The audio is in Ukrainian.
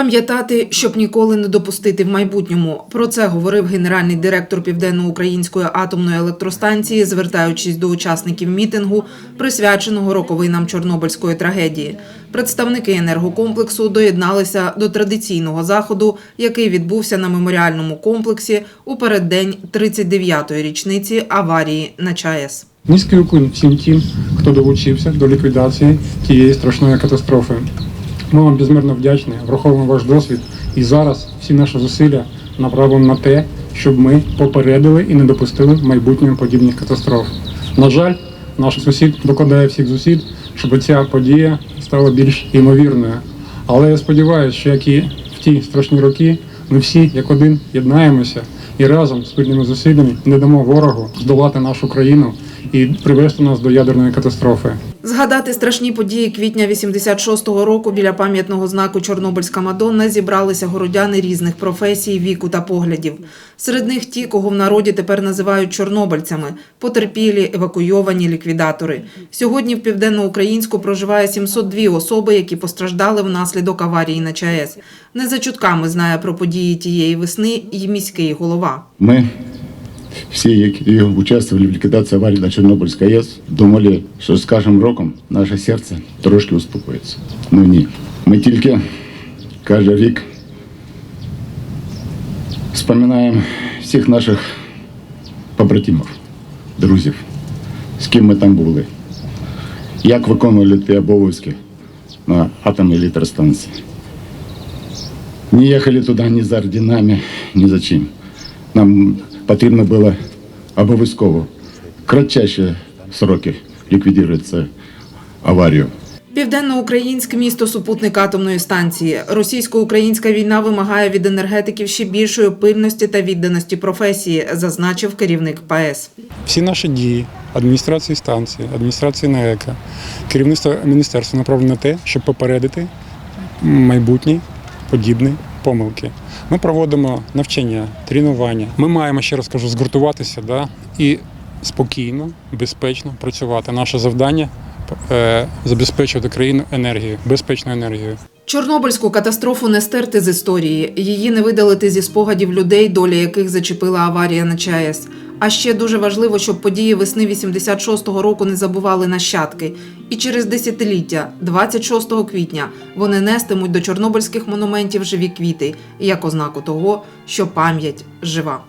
Пам'ятати, щоб ніколи не допустити в майбутньому. Про це говорив генеральний директор Південноукраїнської атомної електростанції, звертаючись до учасників мітингу, присвяченого роковинам Чорнобильської трагедії. Представники енергокомплексу доєдналися до традиційного заходу, який відбувся на меморіальному комплексі у переддень 39-ї річниці аварії на ЧАЕС. Низький уклін всім тим, хто долучився до ліквідації тієї страшної катастрофи. Ми вам безмірно вдячні, враховуємо ваш досвід і зараз всі наші зусилля направлені на те, щоб ми попередили і не допустили в майбутньому подібних катастроф. На жаль, наш сусід докладає всіх зусиль, щоб ця подія стала більш ймовірною. Але я сподіваюся, що як і в ті страшні роки, ми всі як один єднаємося і разом спільними зусиллями не дамо ворогу здолати нашу країну і привести нас до ядерної катастрофи. Згадати страшні події квітня 86-го року біля пам'ятного знаку Чорнобильська Мадонна зібралися городяни різних професій, віку та поглядів. Серед них ті, кого в народі тепер називають чорнобильцями, потерпілі, евакуйовані ліквідатори. Сьогодні в південноукраїнську проживає 702 особи, які постраждали внаслідок аварії на ЧАЕС. Не за чутками знає про події тієї весни і міський голова. Ми всі, які участвували в ліквідації аварії на Чорнобильській АЕС, думали, що з кожним роком наше серце трошки успокоїться. Ну ні. Ми тільки кожен рік споминаємо всіх наших побратимів, друзів, з ким ми там були, як виконували ті обов'язки на атомній електростанції. Не їхали туди ні за орденами, ні за чим. Нам потрібно було обов'язково кратчайші сроки ліквідувати цю аварію. Південноукраїнське місто супутник атомної станції. Російсько-українська війна вимагає від енергетиків ще більшої пильності та відданості професії, зазначив керівник ПАЕС. Всі наші дії адміністрації станції, адміністрації НАЕК, керівництво міністерства направлено на те, щоб попередити майбутні подібні помилки. Ми проводимо навчання, тренування. Ми маємо, ще раз кажу, згуртуватися да, і спокійно, безпечно працювати. Наше завдання е, забезпечувати країну енергією, безпечною енергією. Чорнобильську катастрофу не стерти з історії, її не видалити зі спогадів людей, доля яких зачепила аварія на ЧАЕС. А ще дуже важливо, щоб події весни 86-го року не забували нащадки. І через десятиліття, 26 квітня, вони нестимуть до чорнобильських монументів живі квіти як ознаку того, що пам'ять жива.